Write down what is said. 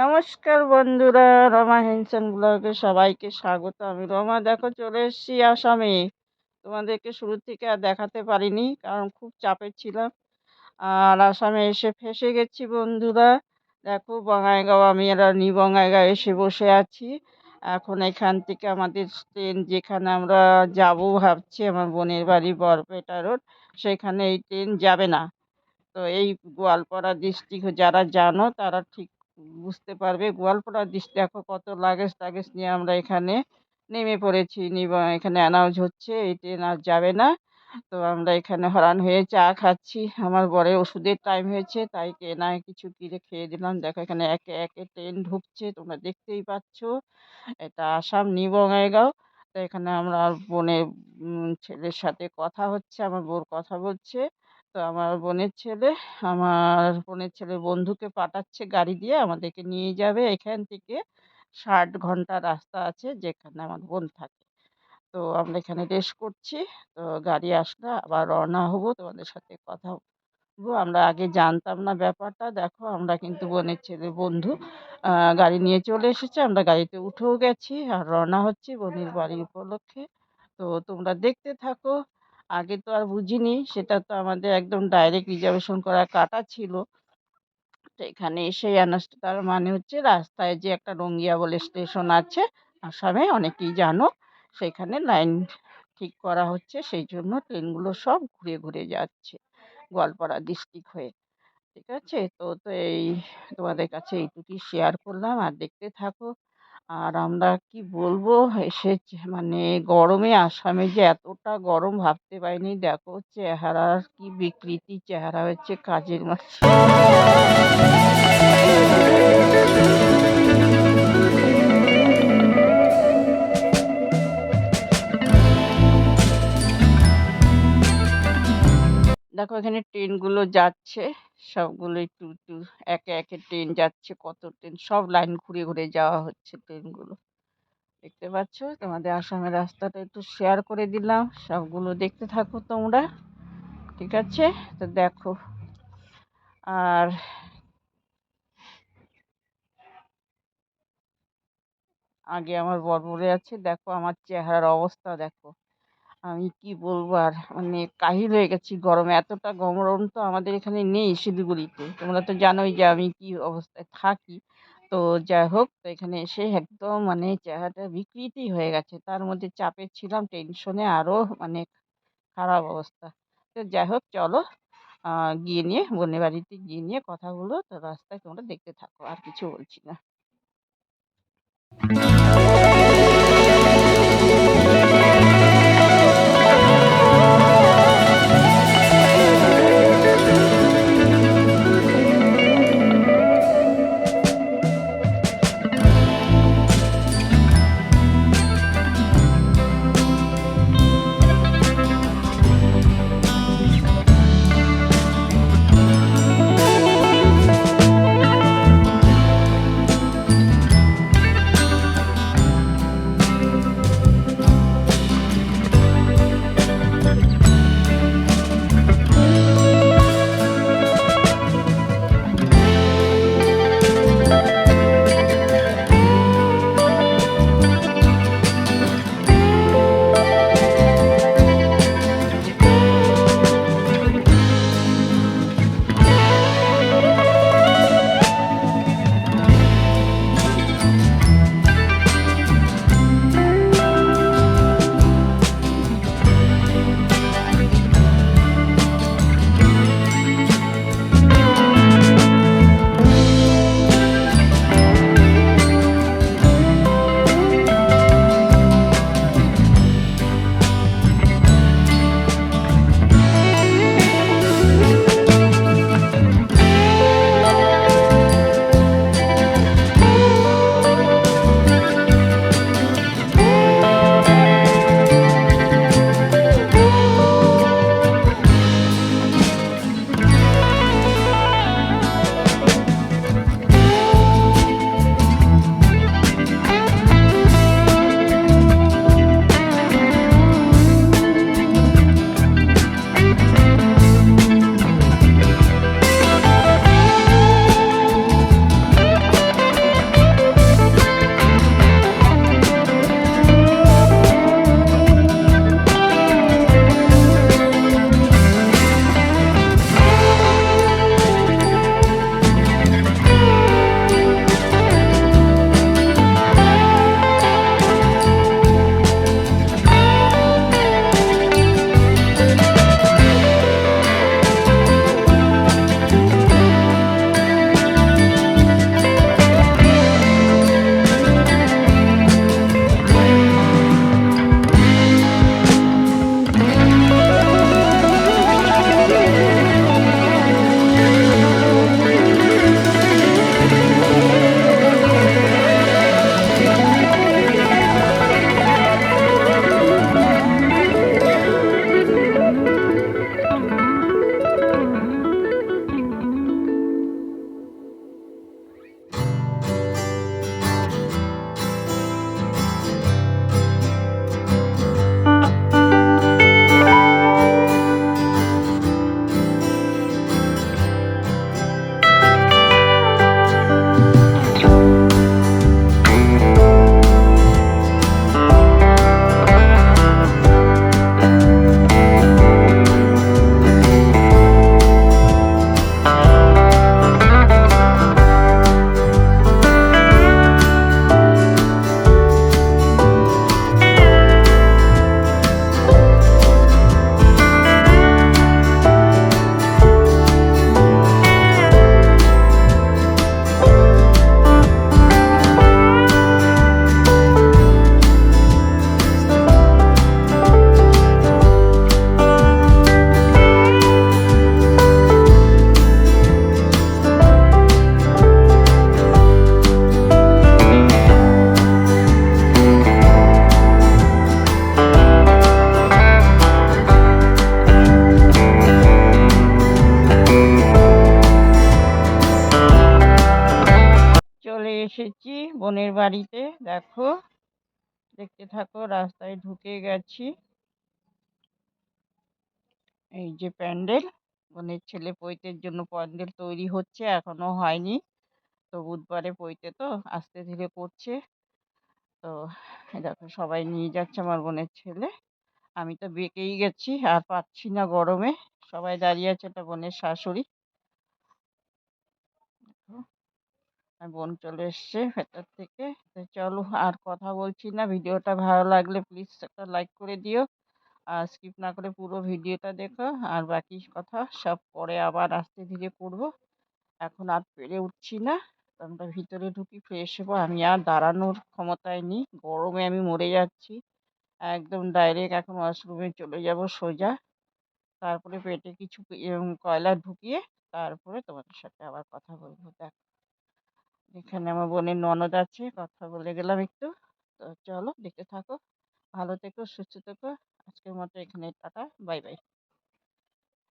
নমস্কার বন্ধুরা, রমা হেনসন ব্লগে সবাইকে স্বাগত। আমি রমা, দেখো চলে এসেছি আসামে। তোমাদেরকে শুরু থেকে আর দেখাতে পারিনি, কারণ খুব চাপে ছিলাম। আর আসামে এসে ফেসে গেছি বন্ধুরা। দেখো, বঙ্গাইগাঁও আমি এরা নি বঙ্গাইগাঁও এসে বসে আছি। এখন এখান থেকে আমাদের ট্রেন যেখানে আমরা যাব ভাবছি, আমার বোনের বাড়ি বরপেটা রোড, সেখানে এই ট্রেন যাবে না। তো এই গোয়ালপাড়া ডিস্ট্রিক্ট যারা জানো, তারা ঠিক বুঝতে পারবে। গোয়ালপাড়া ডিস্ট্রিক্ট দেখো কত লাগেজ টাগেজ নিয়ে আমরা এখানে নেমে পড়েছি। নিব, এখানে অ্যানাউন্স হচ্ছে, এই ট্রেন আর যাবে না। তো আমরা এখানে হরান হয়ে চা খাচ্ছি। আমার বরের ওষুধের টাইম হয়েছে, তাই কেনায় কিছু কিনে খেয়ে দিলাম। দেখো এখানে একে একে ট্রেন ঢুকছে, তোমরা দেখতেই পাচ্ছ। এটা আসাম নিউ বঙ্গাইগাঁও তো এখানে আমরা বোনের ছেলের সাথে কথা হচ্ছে, আমার বোর কথা বলছে। তো আমার বোনের ছেলে, আমার বোনের ছেলের বন্ধুকে পাঠাচ্ছে গাড়ি দিয়ে, আমাদেরকে নিয়ে যাবে এখান থেকে। ষাট ঘণ্টা রাস্তা আছে যেখানে আমার বোন থাকে। তো আমরা এখানে রেস্ট করছি। তো গাড়ি আসলে আবার রওনা হব, তোমাদের সাথে কথা আমরা আগে জানতাম না ব্যাপারটা। দেখো, আমরা কিন্তু বোনের ছেলে বন্ধু। গাড়ি নিয়ে চলে এসেছে। আমরা গাড়িতে উঠেও গেছি আর রওনা হচ্ছি বোনের বাড়ি উপলক্ষে। তো তোমরা দেখতে থাকো। আগে তো আর বুঝিনি। সেটা তো আমাদের একদম ডাইরেক্ট রিজার্ভেশন করা কাটা ছিল। তো এখানে এসে জানাসটা তার মানে হচ্ছে রাস্তায় যে একটা রঙ্গিয়া বলে স্টেশন আছে, আসামে অনেকেই জানো, সেখানে লাইন ঠিক করা হচ্ছে। সেই জন্য ট্রেনগুলো সব ঘুরে ঘুরে যাচ্ছে, গোয়ালপাড়া ডিস্ট্রিক্ট হয়ে। ঠিক আছে? তো তো এই তোমাদের কাছে এইটুকুই শেয়ার করলাম। আর দেখতে থাকো। আর আমরা কি বলব? এসেছে মানে গরমে আসামে যে এতটা গরম ভাবতে পারিনি। দেখো চেহারার কি বিকৃতি, চেহারা হচ্ছে কাজের মাছ দেখো এখানে ট্রেনগুলো যাচ্ছে। সবগুলো একটু একটু একে একে ট্রেন যাচ্ছে কত ট্রেন সব লাইন ঘুরে ঘুরে যাওয়া হচ্ছে ট্রেনগুলো। দেখতে পাচ্ছ? তোমাদের আসামের রাস্তাটা একটু শেয়ার করে দিলাম। সবগুলো দেখতে থাকো তোমরা। ঠিক আছে? তো দেখো। আর আগে আমার বরবরে আছে দেখো আমার চেহারার অবস্থা দেখো। আমি কি বলব আর মানে কাহিল হয়ে গেছি গরমে। এতটা গরম তো আমাদের এখানে নেই শিলিগুড়িতে। তোমরা তো জানোই যে আমি কি অবস্থায় থাকি। তো যাই হোক, তো এখানে এসে একদম মানে চেহারাটা বিকৃতি হয়ে গেছে। তার মধ্যে চাপে ছিলাম টেনশনে আরও মানে খারাপ অবস্থা। তো যাই হোক, চলো গিয়ে নিয়ে বোনের বাড়িতে গিয়ে নিয়ে কথাগুলো তো রাস্তায় তোমরা দেখতে থাকো, আর কিছু বলছি না। বাড়িতে, দেখো। দেখতে থাকো, রাস্তায় ঢুকে গেছি। এই যে প্যান্ডেল, বোনের ছেলে পৈতের জন্য প্যান্ডেল তৈরি হচ্ছে, এখনও হয়নি। তো বুধবারে পৈতে তো আস্তে ধীরে করছে। তো দেখো, সবাই নিয়ে যাচ্ছে আমার বোনের ছেলে। আমি তো বেঁকেই গেছি, আর পাচ্ছি না গরমে। সবাই দাঁড়িয়ে আছে এটা বোনের শাশুড়ি দেখো, বোন চলে এসছে ভেতর থেকে। তো চলো আর কথা বলছি না। ভিডিওটা ভালো লাগলে প্লিজ একটা লাইক করে দিও। আর স্কিপ না করে পুরো ভিডিওটা দেখো। আর বাকি কথা সব পরে আবার আস্তে ধীরে করব। এখন আর পেরে উঠছি না। আমরা ভিতরে ঢুকি ফ্রেশ হব। আমি আর দাঁড়ানোর ক্ষমতায় নেই। গরমে আমি মরে যাচ্ছি। একদম ডাইরেক্ট এখন ওয়াশরুমে চলে যাব সোজা। তারপরে পেটে কিছু কয়লা ঢুকিয়ে তারপরে তোমাদের সাথে আবার কথা বলব। দেখ। এখানে আমার বোনের ননদ আছে, কথা বলে গেলাম একটু। তো চলো দেখতে থাকো, ভালো থেকো, সুস্থ থেকো। আজকের মতো এখানে, টাটা, বাই বাই।